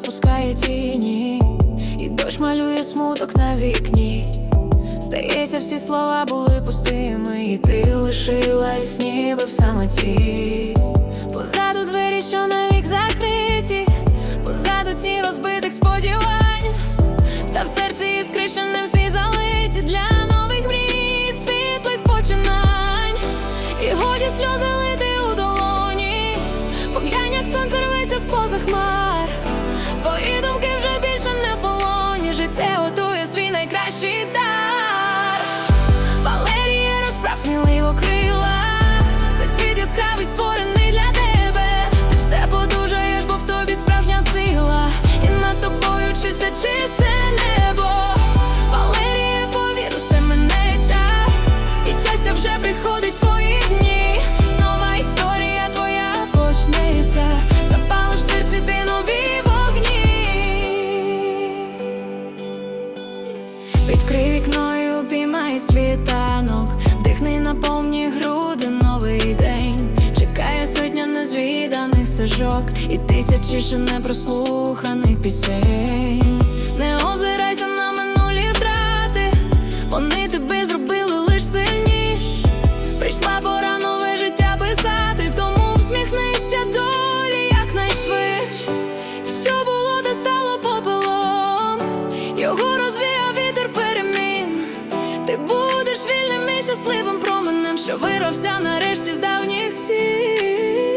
опускає тіні, і дощ малює смуток на вікні. Здається, всі слова були пустими, і ти лишилась ніби в самоті. Позаду двері, що навік закриті, позаду ці розбитих сподівань, та в серці іскри, що не всі залиті для нових мрій, світлих починань. І годі сльози найкращий дар. Світанок, вдихни на повні груди новий день. Чекає сотня незвіданих стежок і тисячі ще непрослуханих пісень. Щасливим променем, що вирвався нарешті з давніх стін.